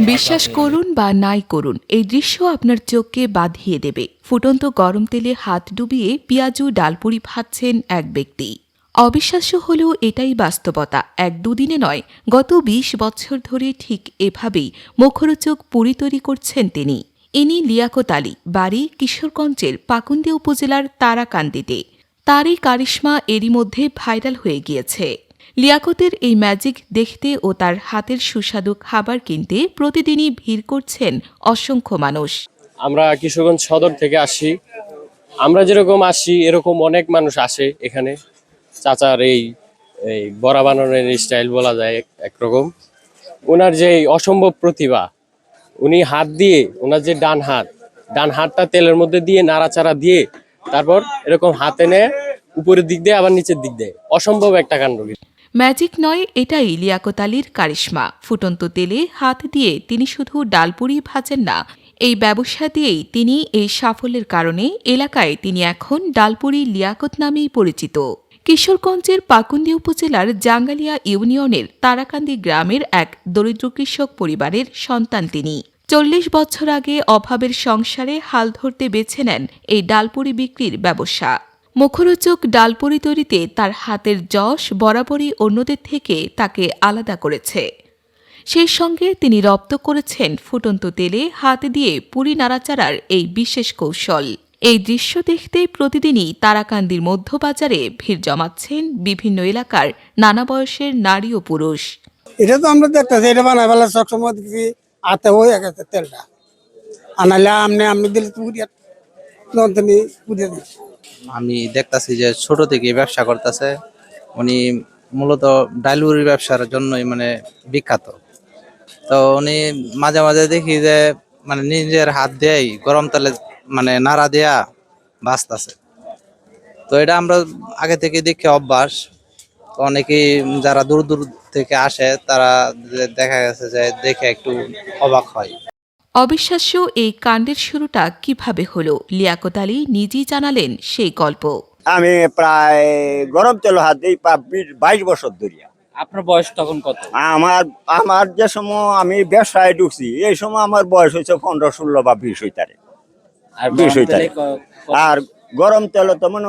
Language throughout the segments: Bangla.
বিশ্বাস করুন বা নাই করুন, এই দৃশ্য আপনার চোখকে বাঁধিয়ে দেবে। ফুটন্ত গরম তেলে হাত ডুবিয়ে পেঁয়াজু ডালপুরি ভাজছেন এক ব্যক্তি। অবিশ্বাস্য হলেও এটাই বাস্তবতা, এক দুদিনে নয়, গত ২০ বছর ধরে ঠিক এভাবেই মুখরোচক পুরি তৈরি করছেন তিনি। ইনি লিয়াকত আলী, বাড়ি কিশোরগঞ্জের পাকুন্দি উপজেলার তারাকান্দিতে। তারই কারিশ্মা এরই মধ্যে ভাইরাল হয়ে গিয়েছে। লিয়াকতের এই ম্যাজিক দেখতে ও তার হাতের সুস্বাদু খাবার কিনতে প্রতিদিনই ভিড় করছেন অসংখ্য মানুষ। আমরা কিশোরগঞ্জ সদর থেকে আসি। আমরা যেরকম আসি, এরকম অনেক মানুষ আসে এখানে। চাচার এই এই বড়া বানানোর স্টাইল বলা যায় একরকম। ওনার যে অসম্ভব প্রতিভা, উনি হাত দিয়ে ওনার যে ডান হাত, ডান হাতটা তেলের মধ্যে দিয়ে, নাড়াচাড়া দিয়ে, তারপর এরকম হাতে নেয়, উপরের দিক দিয়ে, আবার নিচের দিক দিয়ে। অসম্ভব একটা কাণ্ড। ম্যাজিক নয়, এটাই লিয়াকত আলীর কারিশ্মা। ফুটন্ত তেলে হাত দিয়ে তিনি শুধু ডালপুরি ভাজেন না, এই ব্যবসা দিয়েই তিনি এই সাফল্যের কারণে এলাকায় তিনি এখন ডালপুরি লিয়াকত নামেই পরিচিত। কিশোরগঞ্জের পাকুন্দি উপজেলার জাঙ্গালিয়া ইউনিয়নের তারাকান্দি গ্রামের এক দরিদ্র কৃষক পরিবারের সন্তান তিনি। চল্লিশ বছর আগে অভাবের সংসারে হাল ধরতে বেছে নেন এই ডালপুরি বিক্রির ব্যবসা। মুখরোচক ডালপুরি তৈরিতে তার হাতের যশ, বরাবরই অন্যদের থেকে তাকে আলাদা করেছে। সেই সঙ্গে তিনি রপ্ত করেছেন ফুটন্ত তেলে হাত দিয়ে পুরী নাড়াচাড়ার এই বিশেষ কৌশল। এই দৃশ্য দেখতে প্রতিদিনই তারাকান্দির মধ্যবাজারে ভিড় জমাচ্ছেন বিভিন্ন এলাকার নানা বয়সের নারী ও পুরুষ। এটা তো আমরা দেখতেছি, এটা বানাই বেলা সবসময় দেখছি, আতে হয়ে গেছে তেলটা। আনালে আমনে দিলে পুরিয়া আমি দেখতাছি যে ছোট থেকে ব্যবসা করতেছে। উনি মূলত ডাইলুরি ব্যবসার জন্যই মানে বিখ্যাত। তো উনি মাঝে মাঝে দেখি যে মানে নিজের হাত দিয়েই গরম তেলে মানে নাড়া দেয়া বাঁচতেছে। তো এটা আমরা আগে থেকে দেখে অভ্যাস। তো অনেকেই যারা দূর দূর থেকে আসে, তারা দেখা গেছে যে দেখে একটু অবাক হয়। অবিশ্বাস্য এই কাণ্ডের শুরুটা কীভাবে হলো? লিয়াকত আলী নিজেই জানালেন সেই গল্প। আমি প্রায় গরম তেল হাত দিই বিশ- বাইশ বছর ধরিয়া। আপনার বয়স তখন কত? আমার আমার যে সময় আমি ব্যবসায় ঢুকছি এই সময় আমার বয়স হয়েছে পনেরো ষোলো বা বিশ হইতারে। আর বিশ গরম তেলে হইতারে ক- ক- আর গরম তেল তো মনে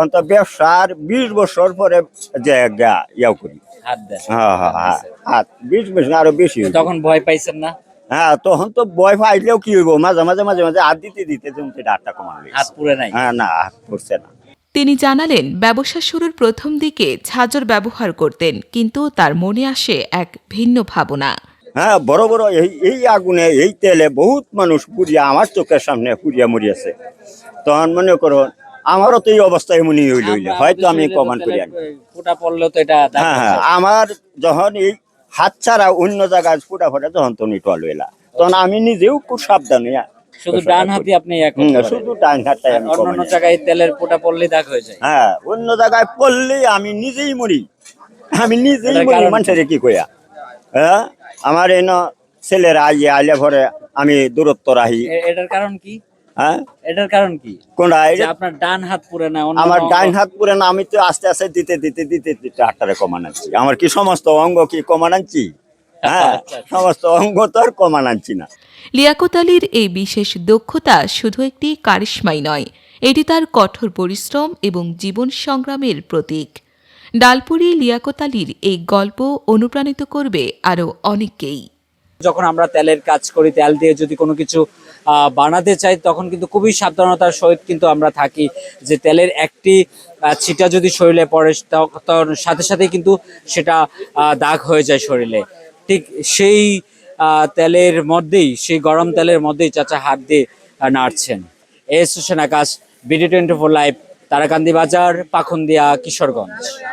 অন্ত ব্যবসার বিশ বছর পরে যে গা ইয়াও করি। হাত দেয় হ্যাঁ হ্যাঁ হ্যাঁ হাত বিশ বছর আরও বেশি তখন ভয় পাইছেন না? হ্যাঁ তখন তো বয় পাইলেও কি হইব? মাঝে মাঝে মাঝে মাঝে হাত দিতে দিতে জমতে কমানো হাত পুড়ে নাই। হ্যাঁ না হাত পড়ছে না। তিনি জানালেন ব্যবসা শুরুর প্রথম দিকে ঝাঁঝর ব্যবহার করতেন কিন্তু তার মনে আসে এক ভিন্ন ভাবনা। হ্যাঁ বড় বড় এই এই আগুনে এই তেলে বহুত মানুষ পুড়িয়া আমার চোখের সামনে পুড়িয়া মরিয়াছে। তখন মনে করো আমারও তো এই অবস্থা এমনই হইল হইলে। হয়তো আমি কমান করি পড়লেও তো এটা হ্যাঁ হ্যাঁ আমার যখন এই হাত ছাড়া অন্য জায়গায় ফুটা ফুটা তখন তো টল হইলা তখন আমি নিজেও খুব সাবধান শুধু ডান হাতে আপনি এক শুধু ডান অন্যান্য কমাই জায়গায় তেলের ফোঁটা পড়লেই দাগ হয়ে যায়। হ্যাঁ অন্য জায়গায় পড়লে আমি নিজেই মরি। আমি নিজেই মরি? মানুষের কি কইয়া? হ্যাঁ আমার এই ছেলেরা আইয়া আইলে পরে আমি দূরত্ব রাহি এটার কারণ কি? হ্যাঁ? এটার কারণ কি? কোনটা? আপনার ডান হাত পুড়ে না আমার ডাইন হাত পুরে না আমি তো আস্তে আস্তে দিতে দিতে দিতে দিতে হাতটারে কমান আনছি। আমার কি সমস্ত অঙ্গ কি কমান আনছি? হ্যাঁ আচ্ছা। সমস্ত অঙ্গ তো আর কমান না। লিয়াকত আলীর এই বিশেষ দক্ষতা শুধু একটি কারিশ্মাই নয় এটি তার কঠোর পরিশ্রম এবং জীবন সংগ্রামের প্রতীক। ডালপুরি লিয়াকত আলীর এই গল্প অনুপ্রাণিত করবে আরও অনেককেই। যখন আমরা তেলের কাজ করি, তেল দিয়ে যদি কোনো কিছু বানাতে চাই, তখন কিন্তু খুবই সাবধানতার সহিত কিন্তু আমরা থাকি যে তেলের একটি ছিটা যদি শরীরে পড়ে তখন সাথে সাথে কিন্তু সেটা দাগ হয়ে যায় শরীরে। ঠিক সেই তেলের মধ্যেই, সেই গরম তেলের মধ্যেই চাচা হাত দিয়ে নাড়ছেন। S Hossain Akash, BD twenty four live, Tarakandi বাজার, পাখন্দিয়া, কিশোরগঞ্জ।